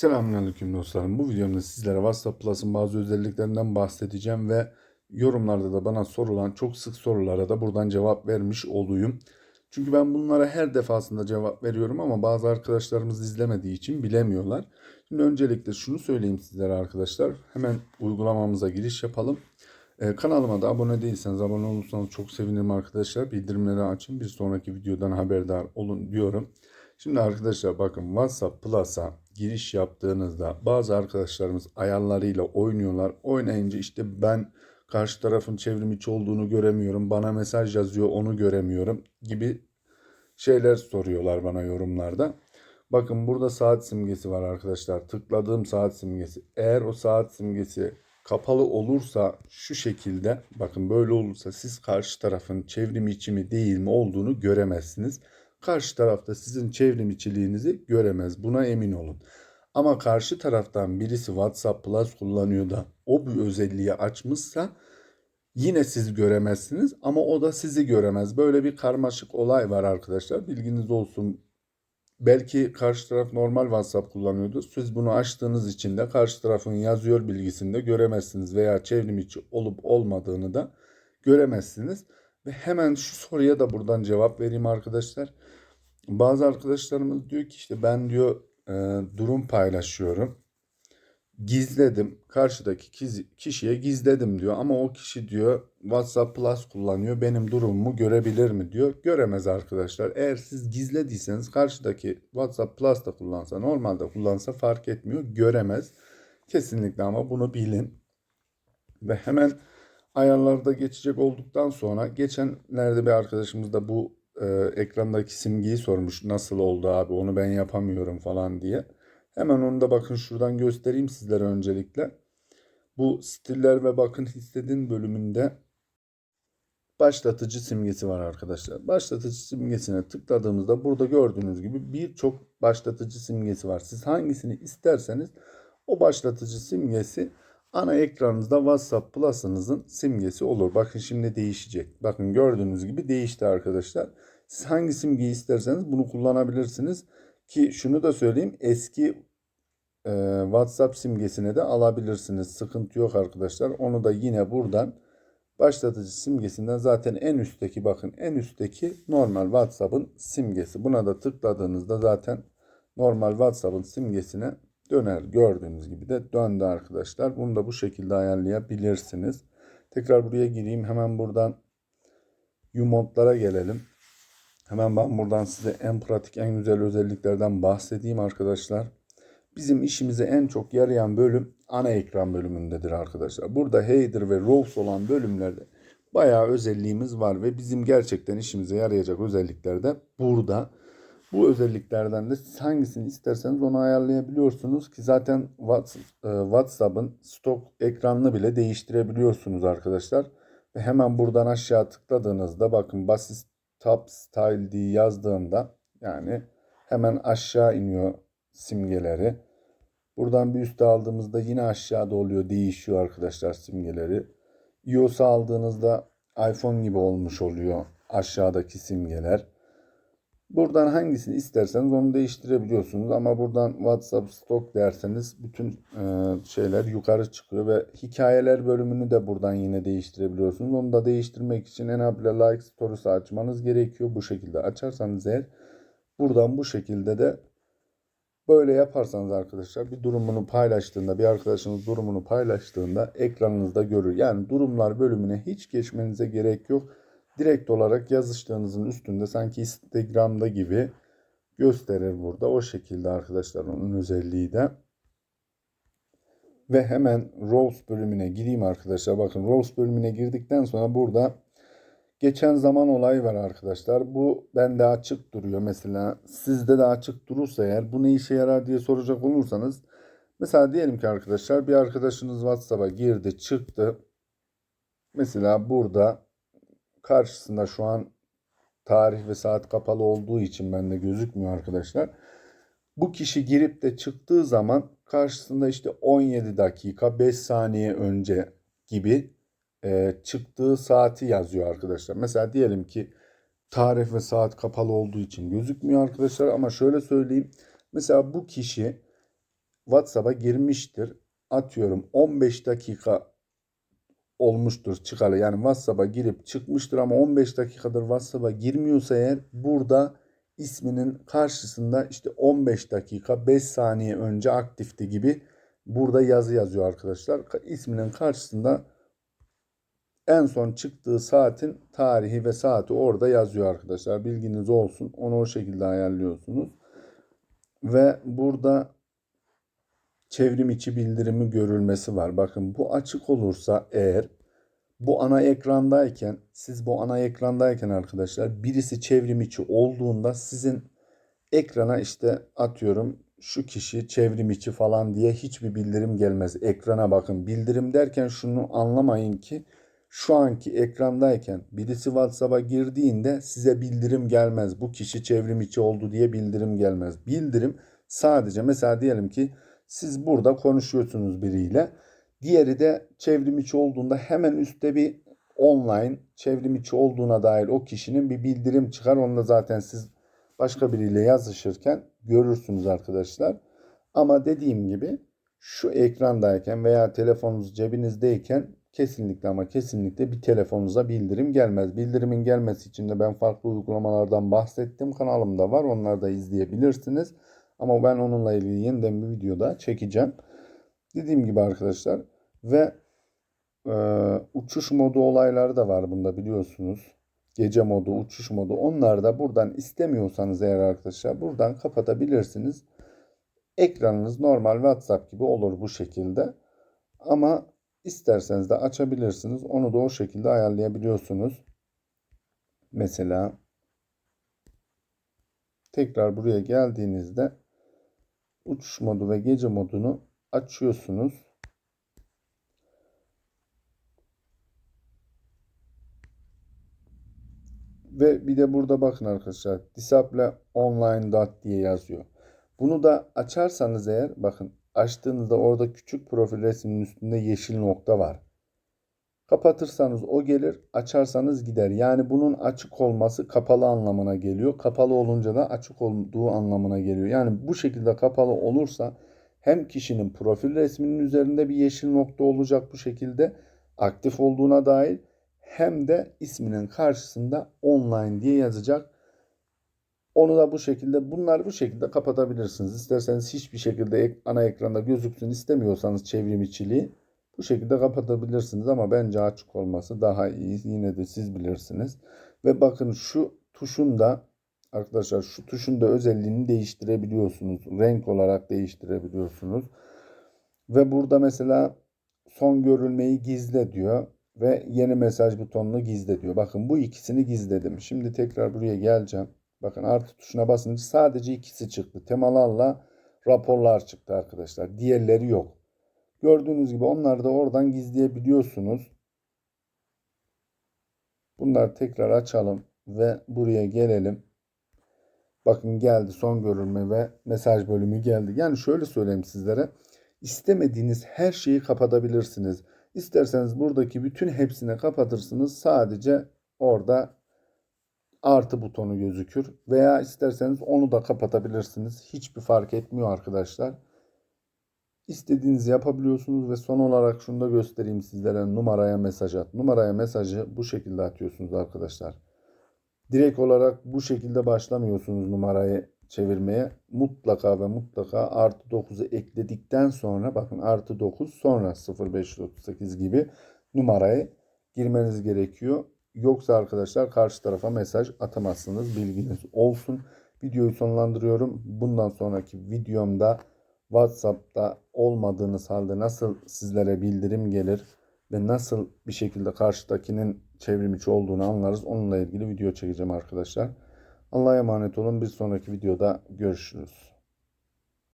Selamünaleyküm dostlarım. Bu videomda sizlere WhatsApp Plus'ın bazı özelliklerinden bahsedeceğim ve yorumlarda da bana sorulan çok sık sorulara da buradan cevap vermiş olayım. Çünkü ben bunlara her defasında cevap veriyorum ama bazı arkadaşlarımız izlemediği için bilemiyorlar. Şimdi öncelikle şunu söyleyeyim sizlere arkadaşlar. Hemen uygulamamıza giriş yapalım. Ee, kanalıma da abone değilseniz abone olursanız çok sevinirim arkadaşlar. Bildirimleri açın. Bir sonraki videodan haberdar olun diyorum. Şimdi arkadaşlar bakın WhatsApp Plus'a giriş yaptığınızda bazı arkadaşlarımız ayarlarıyla oynuyorlar. Oynayınca işte ben karşı tarafın çevrim içi olduğunu göremiyorum. Bana mesaj yazıyor onu göremiyorum gibi şeyler soruyorlar bana yorumlarda. Bakın burada saat simgesi var arkadaşlar. Tıkladığım saat simgesi. Eğer o saat simgesi kapalı olursa şu şekilde bakın böyle olursa siz karşı tarafın çevrim içi mi değil mi olduğunu göremezsiniz. Karşı tarafta sizin çevrim içiliğinizi göremez. Buna emin olun. Ama karşı taraftan birisi WhatsApp Plus kullanıyor da o bir özelliği açmışsa yine siz göremezsiniz ama o da sizi göremez. Böyle bir karmaşık olay var arkadaşlar. Bilginiz olsun. Belki karşı taraf normal WhatsApp kullanıyordu. Siz bunu açtığınız için de karşı tarafın yazıyor bilgisini de göremezsiniz veya çevrim içi olup olmadığını da göremezsiniz. Ve hemen şu soruya da buradan cevap vereyim arkadaşlar. Bazı arkadaşlarımız diyor ki işte ben diyor e, durum paylaşıyorum. Gizledim. Karşıdaki kişiye gizledim diyor ama o kişi diyor WhatsApp Plus kullanıyor. Benim durumumu görebilir mi diyor. Göremez arkadaşlar. Eğer siz gizlediyseniz karşıdaki WhatsApp Plus da kullansa normalde kullansa fark etmiyor. Göremez. Kesinlikle ama bunu bilin. Ve hemen ayarlarda geçecek olduktan sonra geçenlerde bir arkadaşımız da bu e, ekrandaki simgeyi sormuş. Nasıl oldu abi onu ben yapamıyorum falan diye. Hemen onu da bakın şuradan göstereyim sizlere öncelikle. Bu stiller ve bakın hissedin bölümünde başlatıcı simgesi var arkadaşlar. Başlatıcı simgesine tıkladığımızda burada gördüğünüz gibi birçok başlatıcı simgesi var. Siz hangisini isterseniz o başlatıcı simgesi ana ekranınızda WhatsApp Plus'ınızın simgesi olur. Bakın şimdi değişecek. Bakın gördüğünüz gibi değişti arkadaşlar. Siz hangi simgeyi isterseniz bunu kullanabilirsiniz. Ki şunu da söyleyeyim eski e, WhatsApp simgesine de alabilirsiniz. Sıkıntı yok arkadaşlar. Onu da yine buradan başlatıcı simgesinden zaten en üstteki bakın en üstteki normal WhatsApp'ın simgesi. Buna da tıkladığınızda zaten normal WhatsApp'ın simgesine döner. Gördüğünüz gibi de döndü arkadaşlar. Bunu da bu şekilde ayarlayabilirsiniz. Tekrar buraya gireyim. Hemen buradan U-Mod'lara gelelim. Hemen ben buradan size en pratik, en güzel özelliklerden bahsedeyim arkadaşlar. Bizim işimize en çok yarayan bölüm ana ekran bölümündedir arkadaşlar. Burada header ve rows olan bölümlerde bayağı özelliğimiz var ve bizim gerçekten işimize yarayacak özellikler de burada. Bu özelliklerden de siz hangisini isterseniz onu ayarlayabiliyorsunuz ki zaten WhatsApp'ın stok ekranını bile değiştirebiliyorsunuz arkadaşlar. Ve hemen buradan aşağı tıkladığınızda bakın basit Top Style diye yazdığında yani hemen aşağı iniyor simgeleri. Buradan bir üstte aldığımızda yine aşağıda oluyor. Değişiyor arkadaşlar simgeleri. iOS aldığınızda iPhone gibi olmuş oluyor aşağıdaki simgeler. Buradan hangisini isterseniz onu değiştirebiliyorsunuz ama buradan WhatsApp Stock derseniz bütün e, şeyler yukarı çıkıyor ve hikayeler bölümünü de buradan yine değiştirebiliyorsunuz. Onu da değiştirmek için Enable Like Stories'ı açmanız gerekiyor. Bu şekilde açarsanız eğer buradan bu şekilde de böyle yaparsanız arkadaşlar bir durumunu paylaştığında bir arkadaşınız durumunu paylaştığında ekranınızda görür. Yani durumlar bölümüne hiç geçmenize gerek yok direkt olarak yazıştığınızın üstünde sanki Instagram'da gibi gösterir burada. O şekilde arkadaşlar onun özelliği de. Ve hemen Rows bölümüne gireyim arkadaşlar. Bakın Rows bölümüne girdikten sonra burada geçen zaman olayı var arkadaşlar. Bu bende açık duruyor mesela. Sizde de açık durursa eğer bu ne işe yarar diye soracak olursanız. Mesela diyelim ki arkadaşlar bir arkadaşınız WhatsApp'a girdi çıktı. Mesela burada karşısında şu an tarih ve saat kapalı olduğu için bende gözükmüyor arkadaşlar. Bu kişi girip de çıktığı zaman karşısında işte 17 dakika 5 saniye önce gibi e, çıktığı saati yazıyor arkadaşlar. Mesela diyelim ki tarih ve saat kapalı olduğu için gözükmüyor arkadaşlar ama şöyle söyleyeyim. Mesela bu kişi WhatsApp'a girmiştir. Atıyorum 15 dakika olmuştur çıkalı. Yani WhatsApp'a girip çıkmıştır ama 15 dakikadır WhatsApp'a girmiyorsa eğer burada isminin karşısında işte 15 dakika 5 saniye önce aktifti gibi burada yazı yazıyor arkadaşlar. İsminin karşısında en son çıktığı saatin tarihi ve saati orada yazıyor arkadaşlar. Bilginiz olsun. Onu o şekilde ayarlıyorsunuz. Ve burada çevrim içi bildirimi görülmesi var. Bakın bu açık olursa eğer bu ana ekrandayken siz bu ana ekrandayken arkadaşlar birisi çevrim içi olduğunda sizin ekrana işte atıyorum şu kişi çevrim içi falan diye hiçbir bildirim gelmez. Ekrana bakın. Bildirim derken şunu anlamayın ki şu anki ekrandayken birisi WhatsApp'a girdiğinde size bildirim gelmez. Bu kişi çevrim içi oldu diye bildirim gelmez. Bildirim sadece mesela diyelim ki siz burada konuşuyorsunuz biriyle. Diğeri de çevrim içi olduğunda hemen üstte bir online çevrim içi olduğuna dair o kişinin bir bildirim çıkar. Onu da zaten siz başka biriyle yazışırken görürsünüz arkadaşlar. Ama dediğim gibi şu ekrandayken veya telefonunuz cebinizdeyken kesinlikle ama kesinlikle bir telefonunuza bildirim gelmez. Bildirimin gelmesi için de ben farklı uygulamalardan bahsettim. Kanalımda var. Onları da izleyebilirsiniz. Ama ben onunla ilgili yeniden bir video daha çekeceğim. Dediğim gibi arkadaşlar ve e, uçuş modu olayları da var bunda biliyorsunuz. Gece modu, uçuş modu. Onlar da buradan istemiyorsanız eğer arkadaşlar buradan kapatabilirsiniz. Ekranınız normal WhatsApp gibi olur bu şekilde. Ama isterseniz de açabilirsiniz. Onu da o şekilde ayarlayabiliyorsunuz. Mesela tekrar buraya geldiğinizde uçuş modu ve gece modunu açıyorsunuz. Ve bir de burada bakın arkadaşlar disable online dot diye yazıyor. Bunu da açarsanız eğer bakın açtığınızda orada küçük profil resminin üstünde yeşil nokta var. Kapatırsanız o gelir, açarsanız gider. Yani bunun açık olması kapalı anlamına geliyor. Kapalı olunca da açık olduğu anlamına geliyor. Yani bu şekilde kapalı olursa hem kişinin profil resminin üzerinde bir yeşil nokta olacak bu şekilde aktif olduğuna dair hem de isminin karşısında online diye yazacak. Onu da bu şekilde bunları bu şekilde kapatabilirsiniz. İsterseniz hiçbir şekilde ana ekranda gözüksün istemiyorsanız çevrim içiliği bu şekilde kapatabilirsiniz ama bence açık olması daha iyi. Yine de siz bilirsiniz. Ve bakın şu tuşun da arkadaşlar şu tuşun da özelliğini değiştirebiliyorsunuz. Renk olarak değiştirebiliyorsunuz. Ve burada mesela son görülmeyi gizle diyor ve yeni mesaj butonunu gizle diyor. Bakın bu ikisini gizledim. Şimdi tekrar buraya geleceğim. Bakın artı tuşuna basınca sadece ikisi çıktı. Temalarla raporlar çıktı arkadaşlar. Diğerleri yok. Gördüğünüz gibi onları da oradan gizleyebiliyorsunuz. Bunları tekrar açalım ve buraya gelelim. Bakın geldi son görülme ve mesaj bölümü geldi. Yani şöyle söyleyeyim sizlere. İstemediğiniz her şeyi kapatabilirsiniz. İsterseniz buradaki bütün hepsini kapatırsınız. Sadece orada artı butonu gözükür. Veya isterseniz onu da kapatabilirsiniz. Hiçbir fark etmiyor arkadaşlar. İstediğinizi yapabiliyorsunuz ve son olarak şunu da göstereyim sizlere numaraya mesaj at. Numaraya mesajı bu şekilde atıyorsunuz arkadaşlar. Direkt olarak bu şekilde başlamıyorsunuz numarayı çevirmeye. Mutlaka ve mutlaka artı 9'u ekledikten sonra bakın artı 9 sonra 0538 gibi numarayı girmeniz gerekiyor. Yoksa arkadaşlar karşı tarafa mesaj atamazsınız. Bilginiz olsun. Videoyu sonlandırıyorum. Bundan sonraki videomda WhatsApp'ta olmadığınız halde nasıl sizlere bildirim gelir ve nasıl bir şekilde karşıdakinin çevrimiçi olduğunu anlarız. Onunla ilgili video çekeceğim arkadaşlar. Allah'a emanet olun. Bir sonraki videoda görüşürüz.